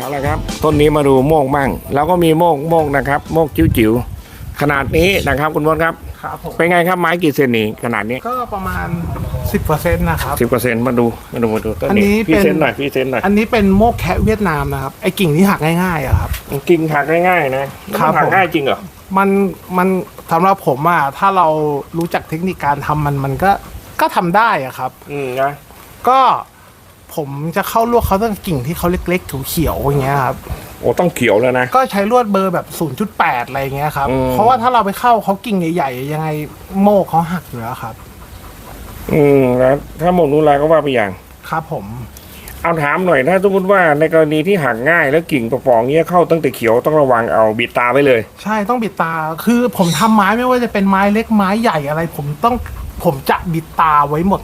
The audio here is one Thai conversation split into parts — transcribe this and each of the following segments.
เอาละครับต้นนี้มาดูโมกบ้างแล้วก็มีโมกโมกนะครับโมกจิ๋วๆขนาดนี้นะครับคุณมดครับครับผมเป็นไงครับไม้กี่เซนนี่ขนาดนี้ก็ประมาณ 10%นะครับสิบเปอร์เซ็นต์มาดูมาดูมาดูต้นอันนี้นี้เป็นพี่เซนหน่อยพี่เซนหน่อยอันนี้เป็นโมกแคะเวียดนามนะครับไอ้กิ่งที่หักง่ายๆอะครับ กิ่งหักง่ายๆนะแล้วครัมันบหักผม ง่ายจริงเหรอมันมันสำหรับผมอะถ้าเรารู้จักเทคนิคการทำมันมันก็ก็ทำได้อะครับ อืมนะก็ ผมจะเข้าลวกเขาตั้งกิ่งที่เขาเล็กๆเขียวๆอย่างเงี้ยครับ โอ้ต้องเขียวแล้วนะ ก็ใช้ลวดเบอร์แบบ 0.8 อะไรเงี้ยครับ อืม เพราะว่าถ้าเราไปเข้าเขากิ่งใหญ่ๆ ยังไงโมกเขาหักอยู่แล้วครับ อืมแล้วถ้าหมดนูลาก็ว่าไปอย่าง ครับผม เอาถามหน่อยถ้าสมมติว่าในกรณีที่หักง่ายแล้วกิ่งประปองเนี้ยเข้าตั้งแต่เขียวต้องระวังเอาบิดตาไว้เลย ใช่ต้องบิดตา คือผมทำไม้ไม่ว่าจะเป็นไม้เล็กไม้ใหญ่อะไร ผมต้องผมจะบิดตาไว้หมด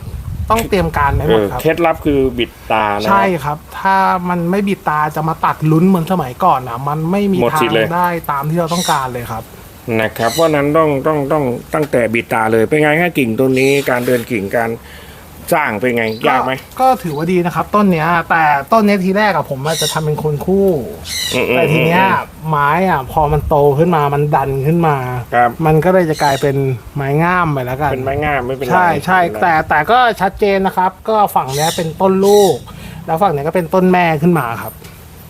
ต้องเตรียมการไว้เอหมดอครับ เคล็ดลับคือบิดตานะใช่ครับ ถ้ามันไม่บิดตาจะมาตัดลุ้นเหมือนสมัยก่อนอะมันไม่มีหมดทาสิทธิ์งเลยได้ตามที่เราต้องการเลยครับนะครับเพราะฉะนั้นต้องต้องต้องตั้งแต่บิดตาเลยเป็นไงแค่กิ่งต้นนี้การเดินกิ่งการ สร้างเป็นไงยากไหมก็ถือว่าดีนะครับ ต้นเนี้ย แต่ต้นเนี้ยทีแรกอะผมอาจจะทำเป็นคนคู่อืมๆๆแต่ทีเนี้ยไม้อะพอมันโตขึ้นมามันดันขึ้นมา ครับ มันก็เลยจะกลายเป็นไม้งามไปแล้วกัน เป็นไม้งามไม่เป็นไรใช่ใช่ไม่เป็นไรแต่แต่ก็ชัดเจนนะครับ ก็ฝั่งเนี้ยเป็นต้นลูก แล้วฝั่งเนี้ยก็เป็นต้นแม่ขึ้นมาครับ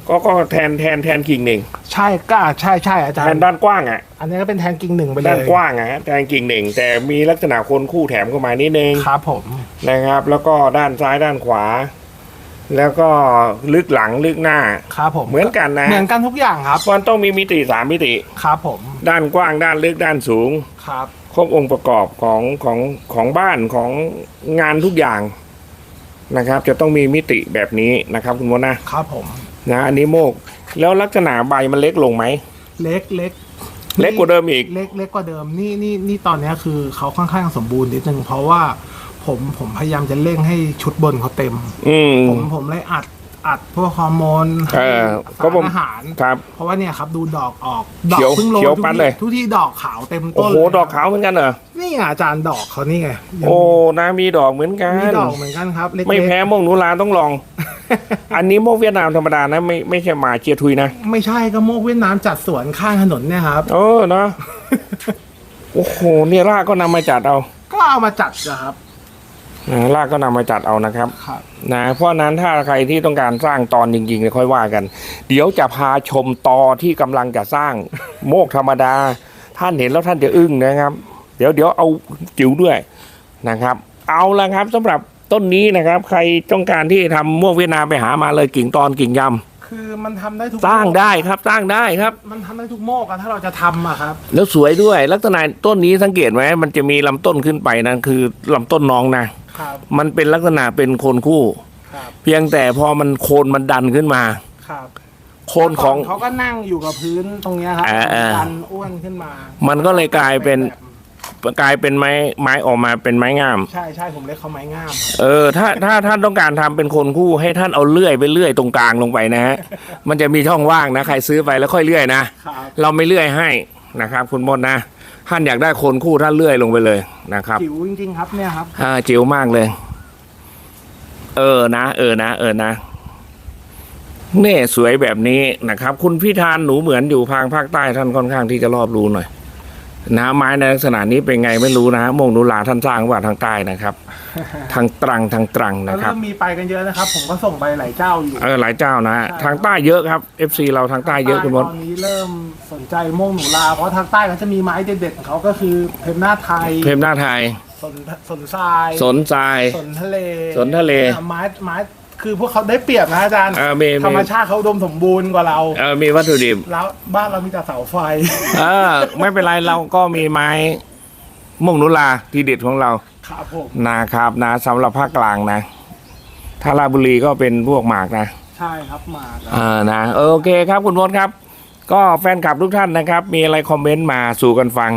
ก็ก็แทนแทนแทนกิ่งหนึ่งใช่ก็ใช่ใช่อาจารแทนย์ด้านกว้างอะอันนี้ก็เป็นแทนกิ่งหนึ่งไปเลด้านยกว้างอะฮะแทนกิ่งหนึ่งแต่มีลักษณะคนคู่แถมเข้ามานิดนึงครับผมนะครับ แล้วก็ด้านซ้ายด้านขวา แล้วก็ลึกหลังลึกหน้า ครับผมเหมือนกันนะ เหมือนกันทุกอย่างครับมันต้องมีมิติสามมิติ ครับผมด้านกว้างด้านลึกด้านสูง ครับ ครบองค์ประกอบของของของบ้านของงานทุกอย่างนะครับ จะต้องมีมิติแบบนี้นะครับ คุณมดนะครับผม นะอันนี้โมก แล้วลักษณะใบมันเล็กลงไหม เล็กเล็กเล็กกว่าเดิมอีก เล็กเล็กกว่าเดิมนี่นี่นี่ตอนเนี้ยคือเขาค่อนข้างสมบูรณ์นิดนึงเพราะว่าผมผมพยายามจะเร่งให้ชุดบนเขาเต็ม อืมผมผมเลยอัดอัดพวกฮอร์โมนเออให้ก็ผมสารอาหารครับ เพราะว่าเนี่ยครับดูดอกออกดอเขีกยวเพิ่งโรยเขียวทุกปัดที่เลยทุกที่ดอกขาวเต็มโอ้ต้นโหเลยดอกขาวเหมือนกันเหรอนี่ไงอาจารย์ดอกเขานี่ไงยังโอ้นะมีดอกเหมือนกันมีดอกเหมือนกันครับเล็กๆไม่แพ้โมกหนูลาต้องลอง อันนี้โมกเวียดนามธรรมดานะไม่ไม่ใช่หมาเจียทุยนะไม่ใช่ก็โมกเวียดนามจัดสวนข้างถนนเนี่ยครับ เออเนาะโอ้โหเนี่ยรากก็นำมาจัดเอา ก็เอามาจัดนะครับนะรากก็นำมาจัดเอานะครับครับนะเพราะฉะนั้นถ้าใครที่ต้องการสร้างตอนจริงๆเนี่ยค่อยว่ากัน เดี๋ยวจะพาชมตอที่กำลังจะสร้างโมกธรรมดา ท่านเห็นแล้วท่านจะอึ้งนะครับ เดี๋ยวเดี๋ยวเอาจิ๋วด้วยนะครับ เอาละครับสำหรับ ต้นนี้นะครับ ใครต้องการที่ทำโมกเวียดนามไปหามาเลยกิ่งตอนกิ่งยคือมันทำได้ทุกำสร้างได้ครับสร้างได้ครับ มันทำได้ทุกโมกอะถ้าเราจะทำอะครับ แล้วสวยด้วยลักษณะต้นนี้สังเกตไหมมันจะมีลำต้นขึ้นไปนั่นคือลำต้นน้องนะ ครับ มันเป็นลักษณะเป็นโคนคู่ ครับ เพียงแต่พอมันโคนมันดันขึ้นมา ครับโคนของ เขาก็นั่งอยู่กับพื้นตรงเนี้ยครับอ่าอ่าดันอ้วนขึ้นมามันก็เลยกลายเป็น กลายเป็นไม้ไม้ออกมาเป็นไม้งาม ใช่ใช่ผมเรียกเขาไม้งามครับเออถ้าถ้าท่านต้องการทำเป็นคนคู่ให้ท่านเอาเลื่อยไปเลื่อยตรงกลางลงไปนะฮะมันจะมีช่องว่างนะใครซื้อไปแล้วค่อยเลื่อยนะครับเราไม่เลื่อยให้นะครับ คุณมดนะท่านอยากได้คนคู่ท่านเลื่อยลงไปเลยนะครับจิ๋วจริงๆครับเนี่ยครับอ่าจิ๋วมากเลย เออนะ เออนะ เออนะเนี่ยสวยแบบนี้นะครับ คุณพิธานหนูเหมือนอยู่ทางภาคใต้ท่านค่อนข้างที่จะรอบรู้หน่อย นะไม้ในลักษณะนี้เป็นไงไม่รู้นะโมงนุลาท่านสร้างว่าทางใต้นะครับ ทางตรังทางตรังแล้วนะครับเริ่มมีไปกันเยอะนะครับ ผมก็ส่งไปหลายเจ้าอยู่เออหลายเจ้านะใช่ทางใต้เยอะครับ FC เราทางใต้เยอะคุณมด ตอนนี้เริ่มสนใจโม่งหนูลา เพราะทางใต้เขาจะมีไม้เด็ดๆของเขาก็คือเพมหน้าไทยเพมหน้าไทย สนสนทรายสนทราย สนทะเลสนทะเลนี่ยไม้ไม้ คือพวกเขาได้เปรียบนะอาจารย์เออมีธรมีรมชาติเขาอุดมสมบูรณ์กว่าเราเออมีวัตถุดิบ แล้วบ้านเรามีแต่เสาไฟ เออ ไม่เป็นไรเราก็มีไม้ม่วงนุลาที่เด็ดของเราครับผมนะครับนะสำหรับภาคกลางนะถ้าราชบุรีก็เป็นพวกหมากนะ ใช่ครับหมากครับ เออนะเออโอเคครับคุณมดครับ ก็แฟนคลับทุกท่านนะครับ มีอะไรคอมเมนต์มาสู่กันฟัง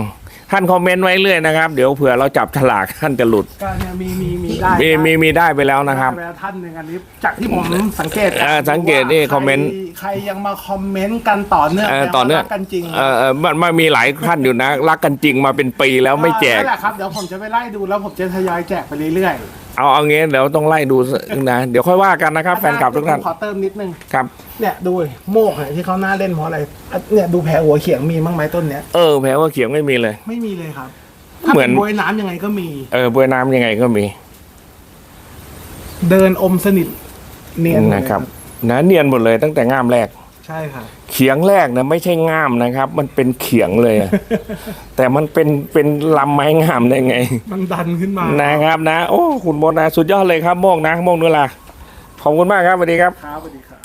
ท่านคอมเมนต์ไว้เรื่อยนะครับ เดี๋ยวเผื่อเราจับฉลากท่านจะหลุด ก็เนี่ยมีมีมีได้มีมีมีได้ไปแล้วนะครับได้ไปแล้วท่านหนึ่งอันนี้จากที่ผมสังเกตเออสังเกตนี่ว่าคอมเมนต์ใรใครยังมาคอมเมนต์กันต่อเนื่องเออต่อเนื่อง แปลว่ารักกันจริงเออเออมันมันมีหลายท่านอยู่นะ รักกันจริงมาเป็นปีแล้วไม่แจก นั่นแหละครับเดี๋ยวผมจะไปไล่ดูแล้วผมจะทยอยแจกไปเรื่อยเอาเอางี้เดี๋ยวต้องไล่ดูนะ เดี๋ยวค่อยว่ากันนะครับแฟนคลับทุกท่านผมขอเติมนิดนึง ครับ เนี่ยดูดิโมกเนี่ยที่เขาหน้าเล่นเพราะอะไรอะเนี่ยดูแผลหัวเขียงมีบ้างไหมต้นเนี้ย เออแผลว่าเขียงไม่มีเลย ไม่มีเลยครับ ถ้าเหมืเป็อน นบวยน้ำยังไงก็มี เออบวยน้ำยังไงก็มีเดินอมสนิทเนียนหมดเลยนะครับ นะเนียนหมดเลยตั้งแต่ง่ามแรก ใช่ค่ะ เขียงแรกนะไม่ใช่ง่ามนะครับ มันเป็นเขียงเลยอะแต่มันเป็นเป็นลำไม้งามได้ไง มันดันขึ้นมานะครับนะ โอ้คุณมดนะสุดยอดเลยครับโมกนะโมกนุลาขอบคุณมากครับสวัสดีครับ ครับสวัสดีครับ